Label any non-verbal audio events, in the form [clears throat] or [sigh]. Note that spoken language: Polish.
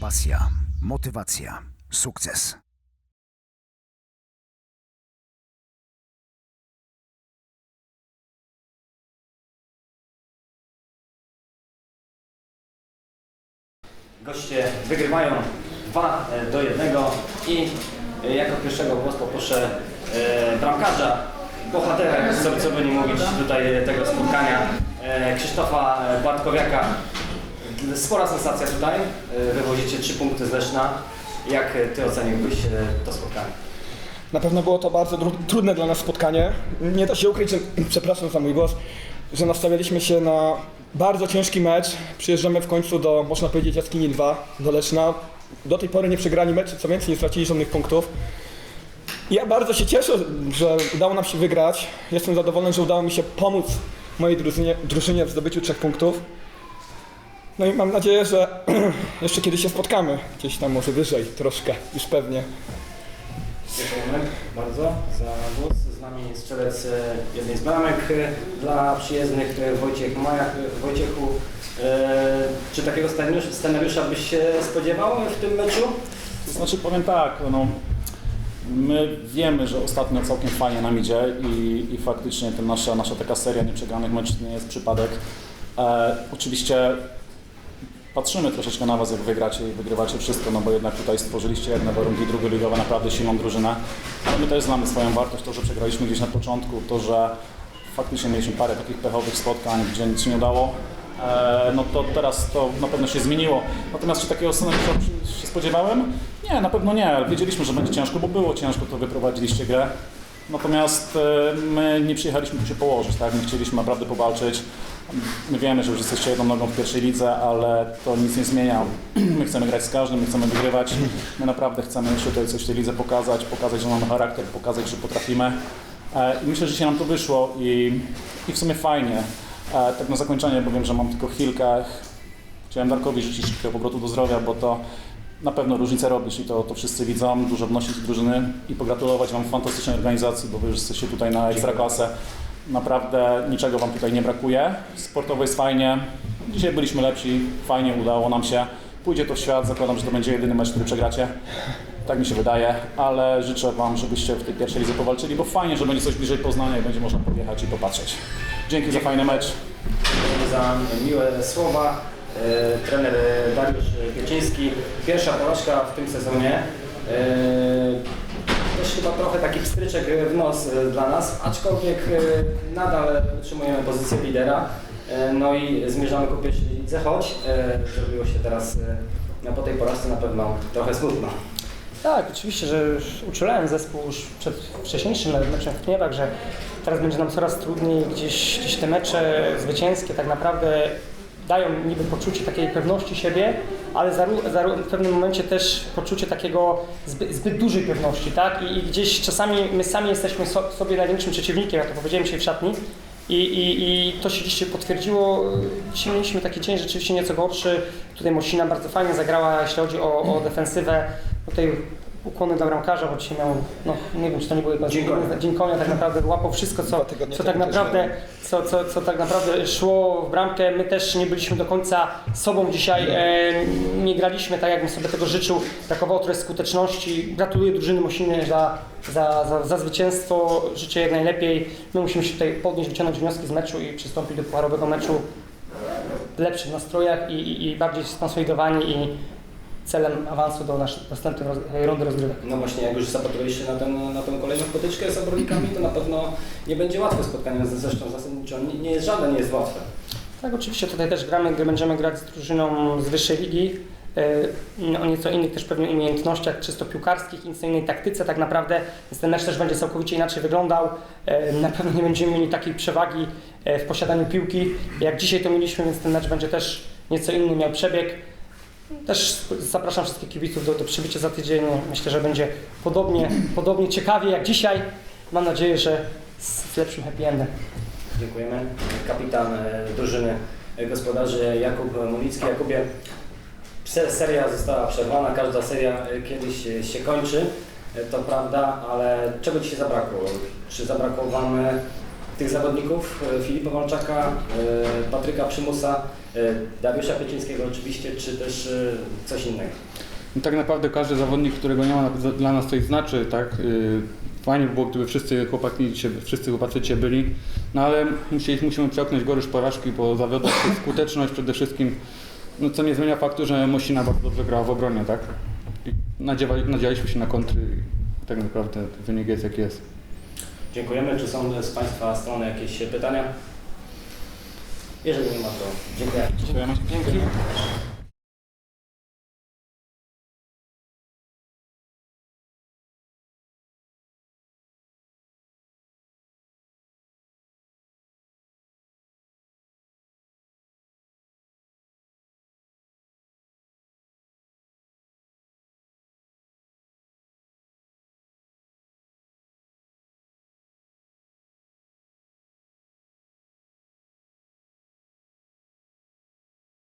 Pasja, motywacja, sukces. Goście wygrywają 2 do 1 i e, jako pierwszego głos poproszę e, bramkarza, bohatera, co, by nie mówić tutaj tego spotkania, e, Krzysztofa Bartkowiaka. Spora sensacja tutaj, e, wywozicie 3 punkty z Leszna. Jak Ty oceniłbyś e, to spotkanie? Na pewno było to bardzo trudne dla nas spotkanie. Nie da się ukryć, że, przepraszam za mój głos, że nastawialiśmy się na bardzo ciężki mecz. Przyjeżdżamy w końcu do, można powiedzieć, Jaskini 2, do Leszna. Do tej pory nie przegrali meczu, co więcej nie stracili żadnych punktów. Ja bardzo się cieszę, że udało nam się wygrać. Jestem zadowolony, że udało mi się pomóc mojej drużynie, drużynie w zdobyciu trzech punktów. No i mam nadzieję, że [clears throat] jeszcze kiedyś się spotkamy. Gdzieś tam może wyżej troszkę, już pewnie. Dziękujemy bardzo za głos. Z nami strzelec e, jednej z bramek e, dla przyjezdnych e, Wojciech Majach. Wojciechu, czy takiego scenariusza, scenariusza byś się spodziewał w tym meczu? To znaczy powiem tak, no, my wiemy, że ostatnio całkiem fajnie nam idzie i, i faktycznie ten nasza, nasza taka seria nieprzegranych meczów nie jest przypadek. E, oczywiście patrzymy troszeczkę na Was, jak wygracie i wygrywacie wszystko, no bo jednak tutaj stworzyliście jedne warunki drugoligowe, naprawdę silną drużynę. Ale my też znamy swoją wartość, to, że przegraliśmy gdzieś na początku, to, że faktycznie mieliśmy parę takich pechowych spotkań, gdzie nic się nie udało. E, no to teraz to na pewno się zmieniło. Natomiast czy takiego scenariusza się spodziewałem? Nie, na pewno nie. Wiedzieliśmy, że będzie ciężko, bo było ciężko, to wyprowadziliście grę. Natomiast e, my nie przyjechaliśmy tu się położyć, tak? My chcieliśmy naprawdę powalczyć. My wiemy, że już jesteście jedną nogą w pierwszej lidze, ale to nic nie zmienia. My chcemy grać z każdym, my chcemy wygrywać. My naprawdę chcemy jeszcze tutaj coś w tej lidze pokazać, pokazać, że mamy charakter, pokazać, że potrafimy. E, I myślę, że się nam to wyszło i, i w sumie fajnie. E, Tak na zakończenie, bo wiem, że mam tylko chwilkę. Chciałem Darkowi życzyć szybkiego powrotu do zdrowia, bo to na pewno różnicę robisz i to, to wszyscy widzą, dużo wnosisz do drużyny i pogratulować Wam fantastycznej organizacji, bo Wy już jesteście tutaj na ekstraklasę. Naprawdę niczego Wam tutaj nie brakuje. Sportowo jest fajnie. Dzisiaj byliśmy lepsi, fajnie udało nam się. Pójdzie to w świat, zakładam, że to będzie jedyny mecz, który przegracie. Tak mi się wydaje, ale życzę Wam, żebyście w tej pierwszej lidze powalczyli, bo fajnie, że będzie coś bliżej Poznania i będzie można podjechać i popatrzeć. Dzięki za fajny mecz. Za miłe słowa. E, trener e, Dariusz Pieciński. Pierwsza porażka w tym sezonie. E, też chyba trochę taki pstryczek w nos e, dla nas, aczkolwiek e, nadal utrzymujemy pozycję lidera. E, no i zmierzamy ku pierwszej lidze, choć e, zrobiło się teraz e, po tej porażce na pewno trochę smutno. Tak, oczywiście, że uczulałem zespół już przed wcześniejszym meczem w Kniewach, że teraz będzie nam coraz trudniej gdzieś, gdzieś te mecze zwycięskie tak naprawdę dają niby poczucie takiej pewności siebie, ale w pewnym momencie też poczucie takiego zbyt, zbyt dużej pewności, tak? I, I gdzieś czasami my sami jesteśmy so, sobie największym przeciwnikiem, ja to powiedziałem dzisiaj w szatni, i, i, I to się dzisiaj potwierdziło. Dzisiaj mieliśmy taki dzień rzeczywiście nieco gorszy. Tutaj Mosina bardzo fajnie zagrała, jeśli chodzi o, o defensywę. Tutaj ukłony dla bramkarza, bo dzisiaj miał, no nie wiem czy to nie były dzień konia, tak naprawdę łapał wszystko, co, co tak naprawdę, co, co, co tak naprawdę szło w bramkę. My też nie byliśmy do końca sobą dzisiaj, e, nie graliśmy tak, jakbym sobie tego życzył. Brakowało trochę skuteczności. Gratuluję drużyny Mosiny za, za, za, za zwycięstwo. Życzę jak najlepiej. My musimy się tutaj podnieść, wyciągnąć wnioski z meczu i przystąpić do pucharowego meczu w lepszych nastrojach i, i, i bardziej skonsolidowani i celem awansu do następnej roz, rundy rozgrywek. No właśnie, jak już zapatrujesz się na, ten, na tą kolejną potyczkę z Obornikami, to na pewno nie będzie łatwe spotkanie. Zresztą zasadniczo nie, nie jest żadne, nie jest łatwe. Tak, oczywiście tutaj też gramy, gdy będziemy grać z drużyną z wyższej ligi, e, o nieco innych też pewnie umiejętnościach czysto piłkarskich, nieco innej taktyce tak naprawdę, więc ten mecz też będzie całkowicie inaczej wyglądał. E, Na pewno nie będziemy mieli takiej przewagi e, w posiadaniu piłki, jak dzisiaj to mieliśmy, więc ten mecz będzie też nieco inny miał przebieg. Też zapraszam wszystkich kibiców do, do przybycia za tydzień. Myślę, że będzie podobnie, podobnie ciekawie jak dzisiaj. Mam nadzieję, że z lepszym happy endem. Dziękujemy. Kapitan e, drużyny e, gospodarzy Jakub Mulicki. Jakubie, se- seria została przerwana, każda seria e, kiedyś e, się kończy, e, to prawda, ale czego Ci się zabrakło? Czy zabrakło Wam e, tych zawodników, e, Filipa Walczaka, e, Patryka Przymusa, e, Dariusza Piecińskiego oczywiście, czy też coś innego? No tak naprawdę każdy zawodnik, którego nie ma, dla nas coś znaczy, tak? Yy, Fajnie by było, gdyby wszyscy chłopaki, wszyscy chłopacy dzisiaj byli, no ale musieli, musimy przełknąć gorycz porażki, bo zawiodła się skuteczność przede wszystkim, no co nie zmienia faktu, że Mosina bardzo dobrze grała w obronie, tak? I nadziewa- nadziewaliśmy się na kontry i tak naprawdę wynik jest jaki jest. Dziękujemy. Czy są z Państwa strony jakieś pytania? Jeżeli nie ma, to dziękuję. Dziękujemy.